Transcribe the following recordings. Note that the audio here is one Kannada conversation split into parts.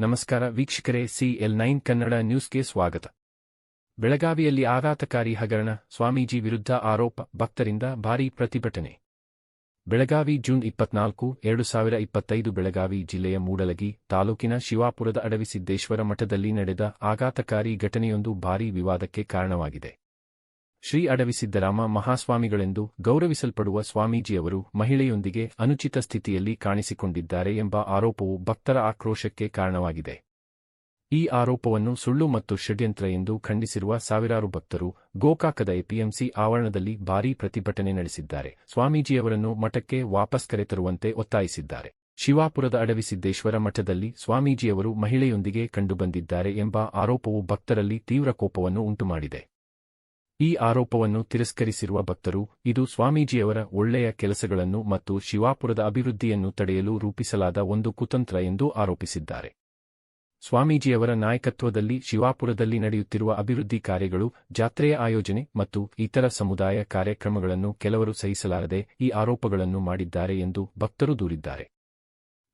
ನಮಸ್ಕಾರ ವೀಕ್ಷಕರೇ ಸಿಎಲ್ ನೈನ್ ಕನ್ನಡ ನ್ಯೂಸ್ಗೆ ಸ್ವಾಗತ. ಬೆಳಗಾವಿಯಲ್ಲಿ ಆಘಾತಕಾರಿ ಹಗರಣ, ಸ್ವಾಮೀಜಿ ವಿರುದ್ಧ ಆರೋಪ, ಭಕ್ತರಿಂದ ಭಾರೀ ಪ್ರತಿಭಟನೆ. ಬೆಳಗಾವಿ ಜೂನ್ ಇಪ್ಪತ್ನಾಲ್ಕು, ಎರಡು ಸಾವಿರ ಇಪ್ಪತ್ತೈದು ಬೆಳಗಾವಿ ಜಿಲ್ಲೆಯ ಮೂಡಲಗಿ ತಾಲೂಕಿನ ಶಿವಾಪುರದ ಅಡವಿಸಿದ್ದೇಶ್ವರ ಮಠದಲ್ಲಿ ನಡೆದ ಆಘಾತಕಾರಿ ಘಟನೆಯೊಂದು ಭಾರೀ ವಿವಾದಕ್ಕೆ ಕಾರಣವಾಗಿದೆ. ಶ್ರೀ ಅಡವಿಸಿದ್ದರಾಮ ಮಹಾಸ್ವಾಮಿಗಳೆಂದು ಗೌರವಿಸಲ್ಪಡುವ ಸ್ವಾಮೀಜಿಯವರು ಮಹಿಳೆಯೊಂದಿಗೆ ಅನುಚಿತ ಸ್ಥಿತಿಯಲ್ಲಿ ಕಾಣಿಸಿಕೊಂಡಿದ್ದಾರೆ ಎಂಬ ಆರೋಪವು ಭಕ್ತರ ಆಕ್ರೋಶಕ್ಕೆ ಕಾರಣವಾಗಿದೆ. ಈ ಆರೋಪವನ್ನು ಸುಳ್ಳು ಮತ್ತು ಷಡ್ಯಂತ್ರ ಎಂದು ಖಂಡಿಸಿರುವ ಸಾವಿರಾರು ಭಕ್ತರು ಗೋಕಾಕದ ಎಪಿಎಂಸಿ ಆವರಣದಲ್ಲಿ ಭಾರೀ ಪ್ರತಿಭಟನೆ ನಡೆಸಿದ್ದಾರೆ. ಸ್ವಾಮೀಜಿಯವರನ್ನು ಮಠಕ್ಕೆ ವಾಪಸ್ ಕರೆತರುವಂತೆ ಒತ್ತಾಯಿಸಿದ್ದಾರೆ. ಶಿವಾಪುರದ ಅಡವಿಸಿದ್ದೇಶ್ವರ ಮಠದಲ್ಲಿ ಸ್ವಾಮೀಜಿಯವರು ಮಹಿಳೆಯೊಂದಿಗೆ ಕಂಡುಬಂದಿದ್ದಾರೆ ಎಂಬ ಆರೋಪವು ಭಕ್ತರಲ್ಲಿ ತೀವ್ರ ಕೋಪವನ್ನು ಉಂಟುಮಾಡಿದೆ. ಈ ಆರೋಪವನ್ನು ತಿರಸ್ಕರಿಸಿರುವ ಭಕ್ತರು, ಇದು ಸ್ವಾಮೀಜಿಯವರ ಒಳ್ಳೆಯ ಕೆಲಸಗಳನ್ನು ಮತ್ತು ಶಿವಾಪುರದ ಅಭಿವೃದ್ಧಿಯನ್ನು ತಡೆಯಲು ರೂಪಿಸಲಾದ ಒಂದು ಕುತಂತ್ರ ಎಂದು ಆರೋಪಿಸಿದ್ದಾರೆ. ಸ್ವಾಮೀಜಿಯವರ ನಾಯಕತ್ವದಲ್ಲಿ ಶಿವಾಪುರದಲ್ಲಿ ನಡೆಯುತ್ತಿರುವ ಅಭಿವೃದ್ಧಿ ಕಾರ್ಯಗಳು, ಜಾತ್ರೆಯ ಆಯೋಜನೆ ಮತ್ತು ಇತರ ಸಮುದಾಯ ಕಾರ್ಯಕ್ರಮಗಳನ್ನು ಕೆಲವರು ಸಹಿಸಲಾರದೆ ಈ ಆರೋಪಗಳನ್ನು ಮಾಡಿದ್ದಾರೆ ಎಂದು ಭಕ್ತರು ದೂರಿದ್ದಾರೆ.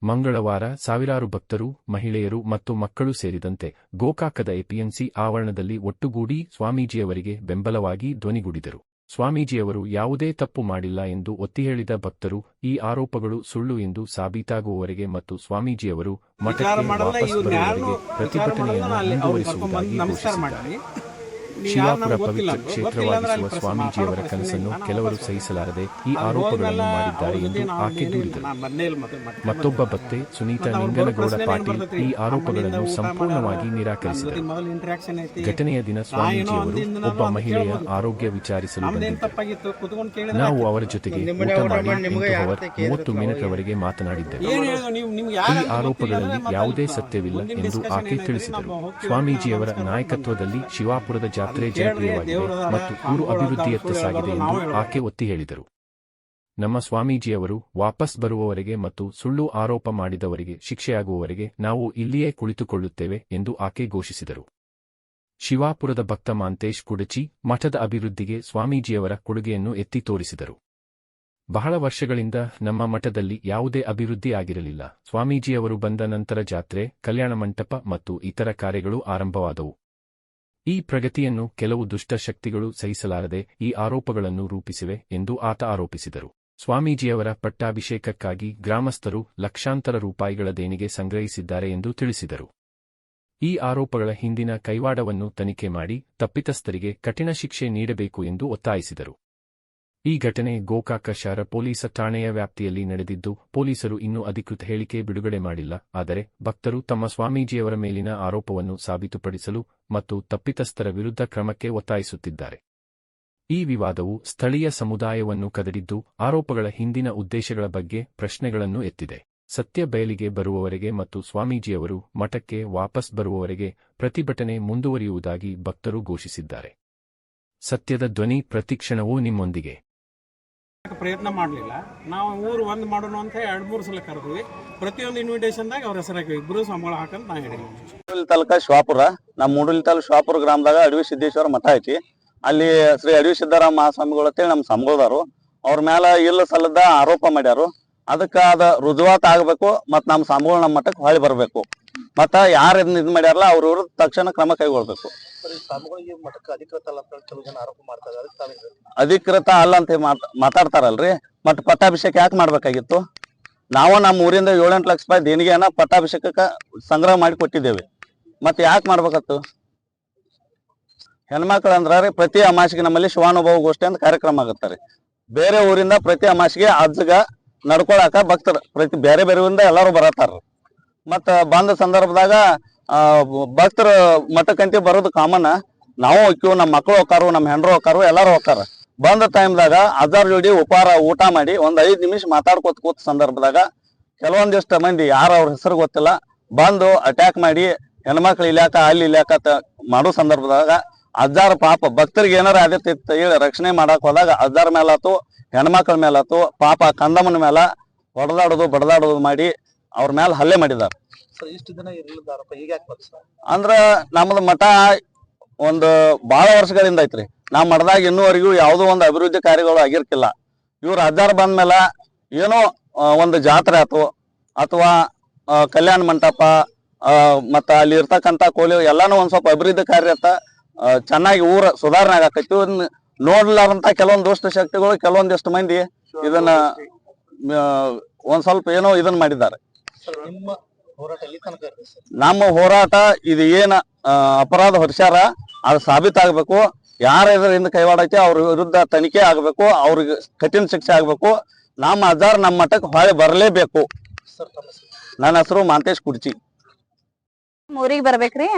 ಮಂಗಳವಾರ ಸಾವಿರಾರು ಭಕ್ತರು, ಮಹಿಳೆಯರು ಮತ್ತು ಮಕ್ಕಳು ಸೇರಿದಂತೆ ಗೋಕಾಕದ ಎಪಿಎಂಸಿ ಆವರಣದಲ್ಲಿ ಒಟ್ಟುಗೂಡಿ ಸ್ವಾಮೀಜಿಯವರಿಗೆ ಬೆಂಬಲವಾಗಿ ಧ್ವನಿಗೂಡಿದರು. ಸ್ವಾಮೀಜಿಯವರು ಯಾವುದೇ ತಪ್ಪು ಮಾಡಿಲ್ಲ ಎಂದು ಒತ್ತಿಹೇಳಿದ ಭಕ್ತರು ಈ ಆರೋಪಗಳು ಸುಳ್ಳು ಎಂದು ಸಾಬೀತಾಗುವವರೆಗೆ ಮತ್ತು ಸ್ವಾಮೀಜಿಯವರು ಮಠಕ್ಕೆ ವಾಪಸ್ ಬರುವವರೆಗೆ ಪ್ರತಿಭಟನೆಯನ್ನು ಮುಂದುವರಿಸುವುದಾಗಿ ಘೋಷಿಸಿದ್ದಾರೆ. ಶಿವಾಪುರ ಪವಿತ್ರ ಕ್ಷೇತ್ರವಾಗಿಸುವ ಸ್ವಾಮೀಜಿಯವರ ಕನಸನ್ನು ಕೆಲವರು ಸಹಿಸಲಾರದೆ ಈ ಆರೋಪಗಳನ್ನು ಮಾಡಿದ್ದಾರೆ ಎಂದು ಆಕೆ ದೂರಿದರು. ಮತ್ತೊಬ್ಬ ಭತ್ತೆ ಭಕ್ತೆ ಸುನೀತಾ ನಿಂಗನಗೌಡ ಪಾಟೀಲ್ ಈ ಆರೋಪಗಳನ್ನು ಸಂಪೂರ್ಣವಾಗಿ. ನಿರಾಕರಿಸಿದರು. ಘಟನೆಯ ದಿನ ಸ್ವಾಮೀಜಿಯವರು ಒಬ್ಬ ಮಹಿಳೆಯ ಆರೋಗ್ಯ ವಿಚಾರಿಸಲು ಬಂದಿದ್ದರು. ನಾವು ಅವರ ಜೊತೆಗೆ ಊಟ ಮಾಡಿ ಅವರ್ ಮೂವತ್ತು ಮಿನಿಟ್ವರೆಗೆ ಮಾತನಾಡಿದ್ದರು. ಈ ಆರೋಪಗಳಲ್ಲಿ ಯಾವುದೇ ಸತ್ಯವಿಲ್ಲ ಎಂದು ಆಕೆ ತಿಳಿಸಿದರು. ಸ್ವಾಮೀಜಿಯವರ ನಾಯಕತ್ವದಲ್ಲಿ ಶಿವಾಪುರದ ಜಾತ್ರೆ ಕೇಳ್ರಿ, ಜನಪ್ರಿಯವಾಗಿದೆ ಮತ್ತು ಊರು ಅಭಿವೃದ್ಧಿಯತ್ತ ಸಾಗಿದೆ ಎಂದು ಆಕೆ ಒತ್ತಿ ಹೇಳಿದರು. ನಮ್ಮ ಸ್ವಾಮೀಜಿಯವರು ವಾಪಸ್ ಬರುವವರೆಗೆ ಮತ್ತು ಸುಳ್ಳು ಆರೋಪ ಮಾಡಿದವರಿಗೆ ಶಿಕ್ಷೆಯಾಗುವವರೆಗೆ ನಾವು ಇಲ್ಲಿಯೇ ಕುಳಿತುಕೊಳ್ಳುತ್ತೇವೆ ಎಂದು ಆಕೆ ಘೋಷಿಸಿದರು. ಶಿವಾಪುರದ ಭಕ್ತ ಮಾಂತೇಶ್ ಕುಡಚಿ ಮಠದ ಅಭಿವೃದ್ಧಿಗೆ ಸ್ವಾಮೀಜಿಯವರ ಕೊಡುಗೆಯನ್ನು ಎತ್ತಿ ತೋರಿಸಿದರು. ಬಹಳ ವರ್ಷಗಳಿಂದ ನಮ್ಮ ಮಠದಲ್ಲಿ ಯಾವುದೇ ಅಭಿವೃದ್ಧಿ ಆಗಿರಲಿಲ್ಲ. ಸ್ವಾಮೀಜಿಯವರು ಬಂದ ನಂತರ ಜಾತ್ರೆ ಕಲ್ಯಾಣ ಮಂಟಪ ಮತ್ತು ಇತರ ಕಾರ್ಯಗಳು ಆರಂಭವಾದವು. ಈ ಪ್ರಗತಿಯನ್ನು ಕೆಲವು ದುಷ್ಟ ಶಕ್ತಿಗಳು ಸಹಿಸಲಾರದೆ ಈ ಆರೋಪಗಳನ್ನು ರೂಪಿಸಿವೆ ಎಂದು ಆತ ಆರೋಪಿಸಿದರು. ಸ್ವಾಮೀಜಿಯವರ ಪಟ್ಟಾಭಿಷೇಕಕ್ಕಾಗಿ ಗ್ರಾಮಸ್ಥರು ಲಕ್ಷಾಂತರ ರೂಪಾಯಿಗಳ ದೇಣಿಗೆ ಸಂಗ್ರಹಿಸಿದ್ದಾರೆ ಎಂದು ತಿಳಿಸಿದರು. ಈ ಆರೋಪಗಳ ಹಿಂದಿನ ಕೈವಾಡವನ್ನು ತನಿಖೆ ಮಾಡಿ ತಪ್ಪಿತಸ್ಥರಿಗೆ ಕಠಿಣ ಶಿಕ್ಷೆ ನೀಡಬೇಕು ಎಂದು ಒತ್ತಾಯಿಸಿದರು. ಈ ಘಟನೆ ಗೋಕಾಕ ಶಹರ ಪೊಲೀಸ ಠಾಣೆಯ ವ್ಯಾಪ್ತಿಯಲ್ಲಿ ನಡೆದಿದ್ದು, ಪೊಲೀಸರು ಇನ್ನೂ ಅಧಿಕೃತ ಹೇಳಿಕೆ ಬಿಡುಗಡೆ ಮಾಡಿಲ್ಲ, ಆದರೆ ಭಕ್ತರು ತಮ್ಮ ಸ್ವಾಮೀಜಿಯವರ ಮೇಲಿನ ಆರೋಪವನ್ನು ಸಾಬೀತುಪಡಿಸಲು ಮತ್ತು ತಪ್ಪಿತಸ್ಥರ ವಿರುದ್ಧ ಕ್ರಮಕ್ಕೆ ಒತ್ತಾಯಿಸುತ್ತಿದ್ದಾರೆ. ಈ ವಿವಾದವು ಸ್ಥಳೀಯ ಸಮುದಾಯವನ್ನು ಕದಡಿದ್ದು, ಆರೋಪಗಳ ಹಿಂದಿನ ಉದ್ದೇಶಗಳ ಬಗ್ಗೆ ಪ್ರಶ್ನೆಗಳನ್ನು ಎತ್ತಿದೆ. ಸತ್ಯ ಬಯಲಿಗೆ ಬರುವವರೆಗೆ ಮತ್ತು ಸ್ವಾಮೀಜಿಯವರು ಮಠಕ್ಕೆ ವಾಪಸ್ ಬರುವವರೆಗೆ ಪ್ರತಿಭಟನೆ ಮುಂದುವರಿಯುವುದಾಗಿ ಭಕ್ತರು ಘೋಷಿಸಿದ್ದಾರೆ. ಸತ್ಯದ ಧ್ವನಿ ಪ್ರತಿಕ್ಷಣವೂ ನಿಮ್ಮೊಂದಿಗೆ. ಪ್ರಯತ್ನ ಮಾಡಲಿಲ್ಲ. ನಾವು ಊರು ಒಂದು ಮಾಡೋಣ ಅಂತ ಎರಡು ಮೂರು ಸಲ ಕರೆದ್ವಿ. ಪ್ರತಿಯೊಂದು ಇನ್ವಿಟೇಷನ್ದಾಗ ಅವ್ರ ಹೆಸರು ಹಾಕಿವಿ ಇಬ್ಬರು ಸಂಬಳ ಹಾಕಂತ ನಾ ಹೇಳಿದ್ವಿ. ತಾಲೂಕ ಶಿವಾಪುರ. ನಮ್ಮ ಮೂಡಲಿ ತಾಲೂಕು ಶಿವಾಪುರ ಗ್ರಾಮದಾಗ ಅಡವಿ ಸಿದ್ದೇಶ್ವರ ಮಠ ಐತಿ. ಅಲ್ಲಿ ಶ್ರೀ ಅಡವಿ ಸಿದ್ದರಾಮ ಮಹಾಸ್ವಾಮಿಗಳು ಅಂತೇಳಿ ನಮ್ಮ ಸಂಬಳದಾರು ಅವ್ರ ಮೇಲೆ ಇಲ್ಲ ಸಲ್ಲದ ಆರೋಪ ಮಾಡ್ಯಾರು. ಅದಕ್ಕ ಅದ ರುಜುವಾತ ಆಗ್ಬೇಕು ಮತ್ತು ನಮ್ಮ ಸಂಬಳ ನಮ್ಮ ಮಠಕ್ಕೆ ಹೊಳಿ ಬರಬೇಕು. ಮತ್ತ ಯಾರು ಇದನ್ನ ಇದ್ ಮಾಡ್ಯಾರಲ್ಲ ಅವ್ರ ವಿರುದ್ಧ ತಕ್ಷಣ ಕ್ರಮ ಕೈಗೊಳ್ಬೇಕು. ಅಧಿಕೃತ ಅಲ್ಲ ಅಂತ ಹೇಳಿ ಮಾತಾಡ್ತಾರಲ್ರಿ. ಮತ್ ಪಟ್ಟಾಭಿಷೇಕ ಯಾಕೆ ಮಾಡ್ಬೇಕಾಗಿತ್ತು? ನಾವು ನಮ್ಮ ಊರಿಂದ ಏಳೆಂಟು ಲಕ್ಷ ರೂಪಾಯಿ ದೇಣಿಗೆಯನ್ನ ಪಟ್ಟಾಭಿಷೇಕಕ್ಕ ಸಂಗ್ರಹ ಮಾಡಿ ಕೊಟ್ಟಿದ್ದೇವೆ. ಮತ್ತೆ ಯಾಕೆ ಮಾಡ್ಬೇಕತ್ತು? ಹೆಣ್ಮಕ್ಳು ಅಂದ್ರ ಪ್ರತಿ ಅಮಾಸಿಗೆ ನಮ್ಮಲ್ಲಿ ಶಿವಾನುಭವ ಗೋಷ್ಠಿ ಅಂತ ಕಾರ್ಯಕ್ರಮ ರೀ. ಬೇರೆ ಊರಿಂದ ಪ್ರತಿ ಅಮಾಸಿಗೆ ಅಜ್ಜಗ ನಡ್ಕೊಳಕ ಭಕ್ತರು, ಪ್ರತಿ ಬೇರೆ ಬೇರೆ ಊರಿಂದ ಎಲ್ಲರೂ ಬರತ್ತಾರ ಮತ್ತ ಬಂದ ಸಂದರ್ಭದಾಗ ಭಕ್ತರು ಮಠಕ್ಕಂತಿ ಬರೋದು ಕಾಮನ್. ನಾವು ಹೋಗ್ತೀವಿ ನಮ್ಮ ಮಕ್ಕಳು ಹೋಗ್ತಾರು ನಮ್ಮ ಹೆಂಡ್ರು ಹೋಗ್ತಾರು, ಎಲ್ಲಾರು ಹೋಗ್ತಾರ. ಬಂದ ಟೈಮ್ದಾಗ ಅದರ ಜೋಡಿ ಉಪಹಾರ, ಊಟ ಮಾಡಿ ಒಂದ್ ಐದ್ ನಿಮಿಷ ಮಾತಾಡ್ಕೋತ ಕೂತ ಸಂದರ್ಭದಾಗ ಕೆಲವೊಂದಿಷ್ಟು ಮಂದಿ ಯಾರ ಅವ್ರ ಹೆಸರು ಗೊತ್ತಿಲ್ಲ, ಬಂದು ಅಟ್ಯಾಕ್ ಮಾಡಿ ಹೆಣ್ಮಕ್ಳು ಇಲ್ಯಾಕ, ಅಲ್ಲಿ ಇಲ್ಯಾಕ ಮಾಡೋ ಸಂದರ್ಭದಾಗ ಅಜ್ಜಾರ ಪಾಪ ಭಕ್ತರಿಗೆ ಏನಾರ ಆದ್ಯತೆ ಹೇಳಿ ರಕ್ಷಣೆ ಮಾಡಕ್ ಹೋದಾಗ ಅಜ್ಜಾರ ಮೇಲಾತು ಹೆಣ್ಮಕ್ಳ ಮೇಲಾತು ಪಾಪ ಕಂದಮ್ಮನ ಮೇಲ ಹೊಡೆದಾಡೋದು ಬಡದಾಡೋದು ಮಾಡಿ ಅವ್ರ ಮ್ಯಾಲ ಹಲ್ಲೆ ಮಾಡಿದಾರ. ಇಷ್ಟು ದಿನ ಈಗ ಅಂದ್ರ ನಮ್ದು ಮಠ ಒಂದು ಬಹಳ ವರ್ಷಗಳಿಂದ ಐತ್ರಿ. ನಾ ಮಠದಾಗ ಇನ್ನೂವರೆಗೂ ಯಾವುದೋ ಒಂದು ಅಭಿವೃದ್ಧಿ ಕಾರ್ಯಗಳು ಆಗಿರ್ಕಿಲ್ಲ. ಇವ್ರ ಅಜ್ಜಾರ್ ಬಂದ್ಮೇಲೆ ಏನೋ ಒಂದು ಜಾತ್ರೆ ಆತು. ಅಥವಾ ಕಲ್ಯಾಣ ಮಂಟಪ ಮತ್ತ ಅಲ್ಲಿ ಇರ್ತಕ್ಕಂತ ಕೋಲಿ ಎಲ್ಲಾನು ಒಂದ್ ಸ್ವಲ್ಪ ಅಭಿವೃದ್ಧಿ ಕಾರ್ಯ ಚೆನ್ನಾಗಿ ಊರ ಸುಧಾರಣೆ ಆಗಾಕೈತಿ ನೋಡ್ಲಾರಂತ ಕೆಲವೊಂದು ದುಷ್ಟ ಶಕ್ತಿಗಳು ಕೆಲವೊಂದಿಷ್ಟು ಮಂದಿ ಇದನ್ನ ಒಂದ್ ಸ್ವಲ್ಪ ಏನೋ ಇದನ್ನ ಮಾಡಿದ್ದಾರೆ. ನಿಮ್ಮ ಹೋರಾಟ ಎಲ್ಲಿ ತನಕ ಇರುತ್ತೆ ನಮ್ಮ ಹೋರಾಟ ಇದು ಏನ ಆ, ಅಪರಾಧ ಹೊರಿಸ್ಯಾರ ಅದು ಸಾಬೀತಾಗಬೇಕು. ಯಾರ ಇದರಿಂದ ಕೈವಾಡೈತಿ ಅವ್ರ ವಿರುದ್ಧ ತನಿಖೆ ಆಗ್ಬೇಕು ಅವ್ರಿಗೆ ಕಠಿಣ ಶಿಕ್ಷೆ ಆಗ್ಬೇಕು. ನಮ್ಮ ಅಜಾರ್ ನಮ್ಮ ಮಠಕ್ಕೆ ಹೊಳೆ ಬರಲೇಬೇಕು? ನನ್ನ ಹೆಸರು ಮಾಂತೇಶ್ ಕುರ್ಚಿ ಊರಿಗೆ ಬರ್ಬೇಕ್ರಿ?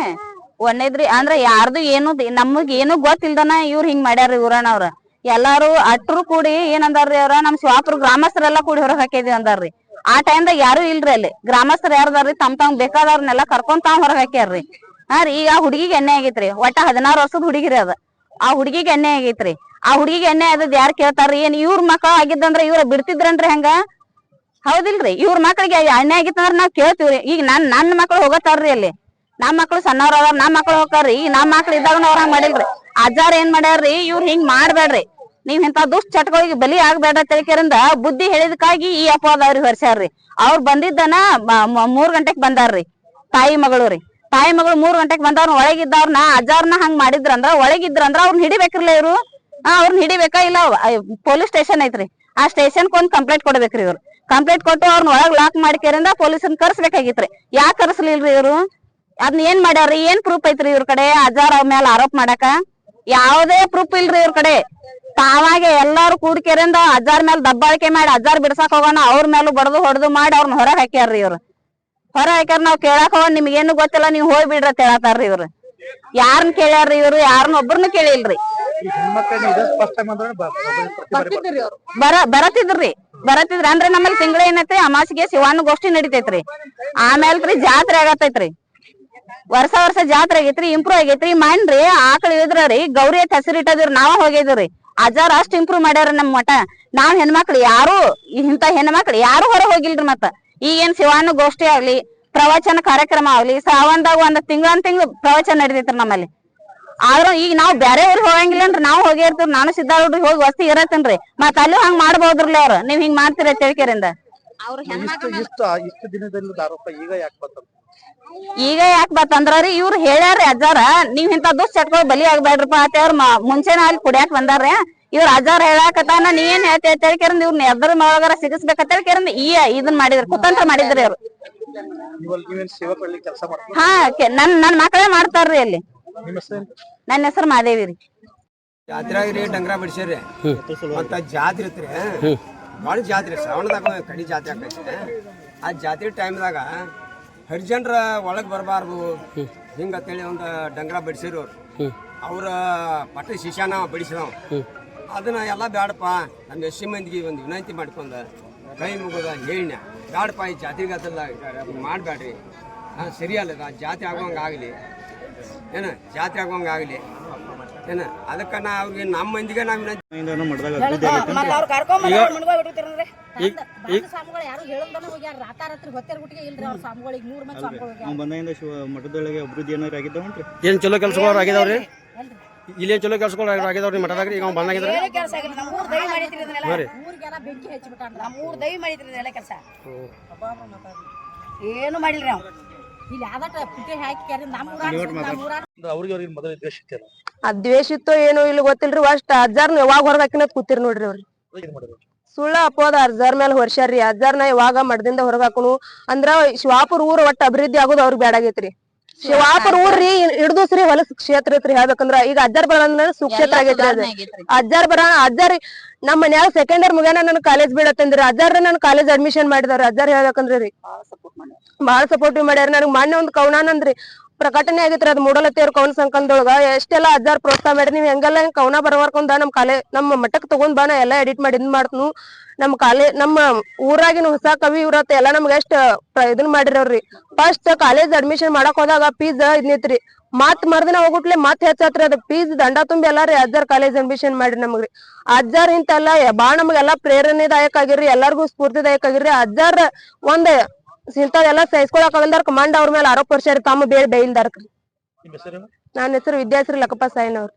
ಒಂದೇದ್ರಿ ಅಂದ್ರ ಯಾರ್ದು ಏನು ನಮಗ್ ಏನು ಗೊತ್ತಿಲ್ದನ ಇವ್ರ ಹಿಂಗ್ ಮಾಡ್ಯಾರ ಇವ್ರಣ್ಣವ್ರ ಎಲ್ಲಾರು ಅಟ್ರು ಕೂಡಿ ಏನಂದಾರ್ರಿ ಅವ್ರ ನಮ್ ಶಿವಾಪುರ ಗ್ರಾಮಸ್ಥರೆಲ್ಲಾ ಕೂಡಿ ಹೊರಗ್ ಹಾಕಿದ್ವಿ ಅಂದಾರ್ರಿ. ಆ ಟೈಮ್ದಾಗ ಯಾರು ಇಲ್ರಿ ಅಲ್ಲಿ. ಗ್ರಾಮಸ್ಥರು ಯಾರ್ದಾರ್ರಿ, ತಮ್ ತಮ್ ಬೇಕಾದವ್ರನ್ನೆಲ್ಲ ಕರ್ಕೊಂಡ್ ತಾವ್ ಹೊರಗ್ ಹಾಕ್ಯಾರ್ರಿ. ಹಾ ರೀ, ಈಗ ಆ ಹುಡುಗಿಗೆ ಎಣ್ಣೆ ಆಗೈತ್ರಿ. ಒಟ್ಟ ಹದಿನಾರು ವರ್ಷದ ಹುಡುಗಿರಿ ಅದ. ಆ ಹುಡುಗಿಗೆ ಎಣ್ಣೆ ಆಗೈತ್ರಿ. ಆ ಹುಡುಗಿಗೆ ಎಣ್ಣೆ ಆದದ್ ಯಾರ್ ಕೇಳ್ತಾರ್ರಿ? ಏನ್ ಇವ್ರ ಮಕ್ಳ ಆಗಿದ್ದಂದ್ರ ಇವ್ರ ಬಿಡ್ತಿದ್ರನ್ರಿ ಹೆಂಗ? ಹೌದಿಲ್ರಿ, ಇವ್ರ ಮಕ್ಳಿಗೆ ಎಣ್ಣೆ ಆಗಿತ್ತಂದ್ರ ನಾವ್ ಕೇಳ್ತೀವ್ರಿ. ಈಗ ನನ್ ನನ್ ಮಕ್ಳು ಹೋಗತ್ತಾರ್ರಿ ಅಲ್ಲಿ. ನಮ್ ಮಕ್ಳು ಸಣ್ಣವ್ರ ಅದಾರ, ನಮ್ ಮಕ್ಳು ಹೋಗ್ತಾರ್ರಿ. ಈಗ ನಮ್ ಮಕ್ಳು ಇದ್ದಾಗ ಅವ್ರ ಹಂಗ ಮಾಡಿಲ್ರಿ. ಅಜ್ಜಾರ್ ಏನ್ ಮಾಡ್ಯಾರ್ರಿ? ಇವ್ರ ಹಿಂಗ್ ಮಾಡ್ಬೇಡ್ರಿ ನೀವ್ ಇಂತ ದುಷ್ಟ ಚಟಗಳಿಗೆ ಬಲಿ ಆಗ್ಬೇಡ ತಿಳ್ಕರಿಂದ ಬುದ್ಧಿ ಹೇಳಿದಕ್ಕಾಗಿ ಈ ಅಪವಾದ ಅವ್ರಿಗೆ ಹೊರಸ್ಯಾರ್ರಿ. ಅವ್ರ ಬಂದಿದ್ದನ ಮೂರ್ ಗಂಟೆಗ್ ಬಂದಾರ್ರಿ. ತಾಯಿ ಮಗಳು ರೀ. ತಾಯಿ ಮಗಳು ಮೂರ್ ಗಂಟೆಗ್ ಬಂದವ್ರ ಒಳಗಿದ್ದವ್ರನ್ನ ಅಜ್ಜಾರ್ನ ಹಂಗ್ ಮಾಡಿದ್ರಂದ್ರ, ಒಳಗಿದ್ರಂದ್ರ ಅವ್ರನ್ನ ಹಿಡಿಬೇಕ್ರಲ್ಲ ಇವ್ರು. ಅವ್ರನ್ನ ಹಿಡಿಬೇಕಾ ಇಲ್ಲ ಪೊಲೀಸ್ ಸ್ಟೇಷನ್ ಐತ್ರಿ. ಆ ಸ್ಟೇಷನ್ ಒಂದ್ ಕಂಪ್ಲೇಂಟ್ ಕೊಡ್ಬೇಕ್ರಿ ಇವ್ರು. ಕಂಪ್ಲೇಂಟ್ ಕೊಟ್ಟು ಅವ್ರನ್ನ ಒಳಗ್ ಲಾಕ್ ಮಾಡ್ಕೇರಿಂದ ಪೊಲೀಸನ್ ಕರ್ಸ್ಬೇಕಾಗಿತ್ರಿ. ಯಾಕೆ ಕರ್ಸ್ಲಿಲ್ರಿ ಇವ್ರು? ಅದ್ನ ಏನ್ ಮಾಡ್ಯಾರ್ರಿ? ಏನ್ ಪ್ರೂಫ್ ಐತ್ರಿ ಇವ್ರ ಕಡೆ? ಅಜಾರ್ ಅವ್ರ ಮೇಲೆ ಆರೋಪ ಮಾಡಾಕ? ಯಾವ್ದೇ ಪ್ರೂಫ್ ಇಲ್ರಿ ಇವ್ರ ಕಡೆ. ತಾವಾಗೆ ಎಲ್ಲಾರು ಕೂಡ್ಕೆರಿಂದ ಅಜ್ಜಾರ್ ಮೇಲೆ ದಬ್ಬಾಳಿಕೆ ಮಾಡಿ ಅಜ್ಜಾರ್ ಬಿಡ್ಸಾಕ್ ಹೋಗೋಣ ಅವ್ರ ಮೇಲೂ ಬಡದು ಹೊಡೆದು ಮಾಡಿ ಅವ್ರನ್ನ ಹೊರ ಹಾಕ್ಯಾರ್ರಿ ಇವ್ರು. ಹೊರ ಹಾಕ್ಯಾರ ನಾವ್ ಕೇಳಾಕ ಹೋಗೋಣ ಏನು ಗೊತ್ತಿಲ್ಲ ನೀವ್ ಹೋಗಿ ಬಿಡ್ರಿ ಅಂತ ಹೇಳತಾರ್ರಿ ಇವ್ರು. ಯಾರನ್ನ ಕೇಳ್ಯಾರ್ರಿ ಇವ್ರು ಯಾರನ್ನ ಒಬ್ರನ್ನ ಕೇಳಿಲ್ರಿ. ಬಾರಿ ಬರತಿದ್ರಿ ಬರತಿದ್ರಿ ಅಂದ್ರೆ ನಮ್ಮಲ್ಲಿ ತಿಂಗಳ ಏನೈತಿ ಅಮಾಸಿಗೆ ಶಿವಾನು ಗೋಷ್ಠಿ ನಡಿತೈತ್ರಿ. ಆಮೇಲ್ರಿ ಜಾತ್ರೆ ಆಗತೈತ್ರಿ ವರ್ಷ ವರ್ಷ ಜಾತ್ರೆ ಆಗೈತ್ರಿ ಇಂಪ್ರೂವ್ ಆಗೈತ್ರಿ. ಮಾಡ್ರಿ ಆಕಳ ಇದ್ರ ರೀ ಗೌರಿ ಹೆಸರಿಟ್ಟದ್ರಿ ಹೆಸರು ನಾವ ಹೋಗಿದ್ರಿ ಅಜ್ಜಾರ್ ಅಷ್ಟ್ ಇಂಪ್ರೂವ್ ಮಾಡ್ಯಾರ ನಮ್ ಮಠ. ನಾವ್ ಹೆಣ್ಮಕ್ಳು ಯಾರು ಇಂತ ಹೆಣ್ಮಕ್ಳು ಯಾರು ಹೊರ ಹೋಗಿಲ್ರಿ ಮತ್ತ. ಈಗೇನ್ ಶಿವಾನು ಗೋಷ್ಠಿ ಆಗ್ಲಿ, ಪ್ರವಚನ ಕಾರ್ಯಕ್ರಮ ಆಗ್ಲಿ ಶ್ರಾವಣದಾಗ ಒಂದ್ ತಿಂಗಳ ತಿಂಗಳು ಪ್ರವಚನ ನಡೀತೈತ್ರಿ ನಮ್ಮಲ್ಲಿ. ಆದ್ರ ಈಗ ನಾವ್ ಬ್ಯಾರೆ ಊರಿಗೆ ಹೋಗಂಗಿಲ್ಲನ್ರಿ, ನಾವ್ ಹೋಗಿರ್ತೀವಿ, ನಾನು ಸಿದ್ದಾರೂಢಿಗೆ ಹೋಗಿ ವಸ್ತಿ ಇರತ್ತೇನ್ರಿ. ಮತ್ತ ಅಲ್ಲೂ ಹಂಗ್ ಮಾಡ್ಬೋದ್ರಲ್ಲ ಅವ್ರ. ನೀವ್ ಹಿಂಗ್ ಮಾಡ್ತೀರ ತಿಳ್ಕೇರಿಂದ. ಅವ್ರ ಇಷ್ಟು ಇಷ್ಟು ಇಷ್ಟು ದಿನದಲ್ಲಿ ಆರೋಪ ಈಗ ಯಾಕೆ ಬಂತು ಈಗ ಯಾಕೆ ಬತ್ತಂದ್ರಿ ಇವ್ರು ಹೇಳ್ಯಾರ ಅಜ್ಜಾರ ನೀವ್ ಇಂತ ದುಷ್ಟ ಚಟ್ಕೊಳ್ ಬಲಿ ಆಗ್ಬೇಡ್ರಪ್ಪ ಅಂತ ಅವ್ರ ಮುಂಚೆನ ಅಲ್ಲಿ ಕುಡಿಯಾಕ ಬಂದಾರ್ರಿ. ಇವ್ರ ಅಜ್ಜಾರ ಹೇಳಾಕತ್ತಾನ ನೀ ಏನ್ ಹೇಳ್ತಿ ತಿಳ್ಕೇರಿಂದ ಇವ್ರನ್ನ ಎದ್ರ ಒಳಗಾರ ಸಿಗಿಸ್ಬೇಕ ತಿಳ್ಕೇರಿಂದ ಈ ಇದನ್ ಮಾಡಿದ್ರಿ ಕುತಂತ್ರ ಮಾಡಿದ್ರಿ ಅವ್ರು ನೀವಲ್ಲಿ ನೀವೇನ್ ಸೇವಕರಲ್ಲಿ ಕೆಲಸ ಮಾಡ್ತೀವಿ ಹಾ ಕೆ- ನನ್ ನನ್ ಮಕ್ಕಳೇ ಮಾಡ್ತಾರ್ರಿ ಅಲ್ಲಿ. ನಿಮ್ಮ ಹೆಸರು ನನ್ನ ಹೆಸರು ಮಾದೇವಿ ರೀ. ಜಾತ್ರೆಯಾಗ ರೀ ಡಂಗ್ರ ಬಿಡ್ಸಿರಿ ಮತ್ತ ಜಾತ್ರೆ ಐತ್ರಿ ಭಾಳ ಜಾತ್ರೆ, ಶ್ರಾವಣದಾಗ ಕಡಿ ಜಾತ್ರೆ ಆಗ್ತೈತೆ. ಆ ಜಾತ್ರೆ ಟೈಮ್ದಾಗ ಹರಿಜನ್ರ ಒಳಗೆ ಬರಬಾರ್ದು. ಹಿಂಗತ್ತೇಳಿ ಒಂದು ಡಂಗ್ರ ಬಡಿಸಿರೋರು ಅವರ. ಪಟ್ಟ ಶಿಷ್ಯನ ಬಡಿಸಿದವ್. ಅದನ್ನ ಎಲ್ಲ ಬ್ಯಾಡಪ್ಪ ನಮ್ಮ ಎಸ್ಸಿ ಮಂದಿಗೆ ಒಂದು ವಿನಂತಿ ಮಾಡ್ಕೊಂಡ ಕೈ ಮುಗಿದ ಹೇಳಿನ. ಬೇಡಪ್ಪ ಈ ಜಾತ್ರೆಗೆ ಅದಲ್ಲ ಮಾಡಬೇಡ್ರಿ ಸರಿಯಲ್ಲ ಆ ಜಾತ್ರೆ ಆಗೋಂಗೆ ಆಗಲಿ. ಏನ, ಜಾತ್ರೆ ಆಗೋಂಗೆ ಆಗಲಿ. ಏನ ಅದಕ್ಕೆ ನಾ ಅವ್ರಿಗೆ ನಮ್ಮ ಮಂದಿಗೆ ನಾವು ವಿನಂತಿ ಸ್ವಾಮಿಗಳು ಯಾರು ಹೇಳಲ್ದನ ಹೋಗ್ಯಾರ ರಾತಾರಾತ್ರಿ ಹೊತ್ತೆರ್ ಗುಟ್ಟಿಗೆ ಇಲ್ರಿ ಅವ್ರ ಸ್ವಾಮಿಗಳಿಗೆ ಮೂರ್ ಮಂದಿ ಸ್ವಾಮಿಗಳು ಹೋಗ್ಯಾರ. ಬಂದಾಗಿಂದ ಶಿವ ಮಠದೊಳಗೆ ಅಭಿವೃದ್ಧಿ ಏನಾರು ಆಗಿದ್ದಾವನ್ರಿ ಏನು ಚಲೋ ಕೆಲಸಗಳು ಆಗಿದಾವ್ರಿ? ಇಲ್ಲೇ ಚಲೋ ಕೆಲಸಗಳು ಆಗಿದಾವ್ರಿ ಮಠದಾಗ ಈಗ ಅವ್ನು ಬಂದಾಗಿದ್ರೆ ಏನು ಕೆಲಸ ಆಗಿಲ್ಲ ನಮ್ಮ ಊರ್ ದೈ ಮಾಡಿದ್ರಿ ಇದನ್ನೆಲ್ಲ ಊರಿಗೆಲ್ಲ ಬೆಂಕಿ ಹಚ್ಚಿಬಿಟ್ಟಾನ ನಮ್ಮ ಊರ್ ದೈ ಮಾಡಿದ್ರಿ ಇದೆಲ್ಲ ಕೆಲಸ. ಏನು ಮಾಡಿಲ್ರಿ ನಾವು ಇಲ್ಲಿ ಯಾವ್ದಟ ಪುಟ್ಟಿ ಹಾಕಿ ಕ್ಯಾರಿ ನಮ್ಮ ಊರಾಗ ನಮ್ಮ ಊರಾಗ ಅಂದ್ರೆ ಅವ್ರಿಗೆ ಅವ್ರಿಗೆ ಮೊದಲು ದ್ವೇಷ ಇತ್ತಲ್ಲ ಆ ದ್ವೇಷ ಇತ್ತೋ ಏನೋ ಇಲ್ಲಿ ಗೊತ್ತಿಲ್ರಿ ಅಷ್ಟ ಅಜ್ಜಾರ್ನ ಯಾವಾಗ ಹೊರಗ್ ಹಾಕಿನ ಕೂತಿರ್ ನೋಡ್ರಿ ಅವ್ರಿ. ಏನ್ ಸುಳ್ಳ ಅಪ್ಪೋದ ಅಜ್ಜಾರ್ ಮೇಲೆ ಹೊರ್ಸ್ಯಾರ್ರಿ ಅಜ್ಜಾರ್ನ ಯಾವಾಗ ಮಠದಿಂದ ಹೊರಗ್ ಹಾಕುನು ಅಂದ್ರ ಶಿವಾಪುರ ಊರ್ ಒಟ್ಟ ಅಭಿವೃದ್ಧಿ ಆಗೋದು ಅವ್ರಿಗೆ ಬ್ಯಾಡಾಗೈತ್ರಿ ಶಿವಾಪುರ ಊರ್ರಿ ಹಿಡ್ದು ಶ್ರೀ ಹೊಲಸ್ ಕ್ಷೇತ್ರ ಐತ್ರಿ ಹೇಳ್ಬೇಕಂದ್ರ ಈಗ ಅಜ್ಜಾರ್ ಬರ ಸುಕ್ಷೇತ್ರ ಆಗೈತ್ರಿ ಅದ. ಅಜ್ಜಾರ್ ಬರ ಅಜ್ಜಾರ್ ನಮ್ಮ ಮನ್ಯಾಗ ಸೆಕೆಂಡ್ ಇಯರ್ ಮುಗ್ಯಾನ ನನ್ ಕಾಲೇಜ್ ಬಿಡತ್ತಂದ್ರಿ ಅಜ್ಜಾರ ನನ್ ಕಾಲೇಜ್ ಅಡ್ಮಿಷನ್ ಮಾಡಿದಾರ ಅಜ್ಜಾರ್ ಹೇಳ್ಬೇಕಂದ್ರಿ. ರೀ ಬಾಳ ಸಪೋರ್ಟಿವ್ ಮಾಡ್ಯಾರ. ನನಗ್ ಮೊನ್ನೆ ಒಂದ್ ಕವನಾನಂದ್ರಿ ಪ್ರಕಟಣೆ ಆಗೈತ್ರಿ, ಅದ್ ಮೂಡಲತ್ತೇವ್ರ ಕವನ ಸಂಕಲ್ದೊಳಗ. ಎಷ್ಟೆಲ್ಲಾ ಅಜ್ಜಾರ್ ಪ್ರೋತ್ಸಾಹ ಮಾಡ್ರಿ ನೀವು ಹೆಂಗೆಲ್ಲ ಹೆಂಗ್ ಕವನ ಬರವರ್ಕೊಂಡ ನಮ್ ಕಾಲೇ ನಮ್ಮ ಮಠಕ್ ತಗೊಂಡ್ ಬಾ, ನಾ ಎಲ್ಲಾ ಎಡಿಟ್ ಮಾಡಿ ಇದ್ ಮಾಡ್ತನು. ನಮ್ ಕಾಲೇ ನಮ್ಮ ಊರಾಗಿನ ಹೊಸ ಕವಿ ಇವ್ರತ್ತ ಎಲ್ಲಾ ನಮ್ಗ ಎಷ್ಟ್ ಇದನ್ ಮಾಡಿರವ್ರಿ ಫಸ್ಟ್ ಕಾಲೇಜ್ ಅಡ್ಮಿಷನ್ ಮಾಡಕ್ ಹೋದಾಗ ಫೀಸ್ ಇದ್ನಿತ್ರಿ ಮತ್ ಮರ್ದಿನ ಹೋಗುಟ್ಲೆ ಮತ್ ಹೆಚ್ಚಾತ್ರಿ ಅದ. ಫೀಸ್ ದಂಡ ತುಂಬಿ ಎಲ್ಲಾರಿ ಅಜ್ಜಾರ್ ಕಾಲೇಜ್ ಅಡ್ಮಿಷನ್ ಮಾಡ್ರಿ ನಮಗ್ರಿ. ಅಜ್ಜಾರ್ ಇಂತೆಲ್ಲ ಬಾಳ ನಮಗೆಲ್ಲಾ ಪ್ರೇರಣೆದಾಯಕ ಆಗಿರ್ರಿ, ಎಲ್ಲಾರ್ಗು ಸ್ಫೂರ್ತಿದಾಯಕ ಆಗಿರ್ರಿ. ಅಜ್ಜಾರ್ ಒಂದ್ ಇಂಥದೆಲ್ಲ ಸಹಿಸ್ಕೊಳಕ್ ಆಗಲ್ದಾರ ಮಂಡ ಅವ್ರ ಮೇಲೆ ಆರೋಪ ವರ್ಷ ತಮ್ಮ ಬೇರೆ ಹೆಸರು? ನನ್ನ ಹೆಸರು ವಿದ್ಯಾಶ್ರೀ ಲಕ್ಕಪ್ಪ ಸಾಯಿನವ್ರು.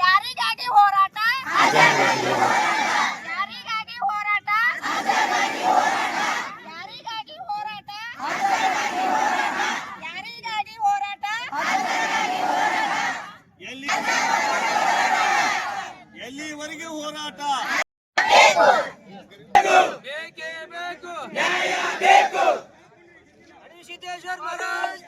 ಯಾರಿಗಾಗಿ ಹೋರಾಟ ಯಾರಿಗಾಗಿ ಹೋರಾಟ ಯಾರಿಗಾಗಿ ಹೋರಾಟ ಎಲ್ಲಿವರೆಗೆ ಹೋರಾಟ ಸಿದ್ದೇಶ್ವರ ಮಹಾರಾಜ್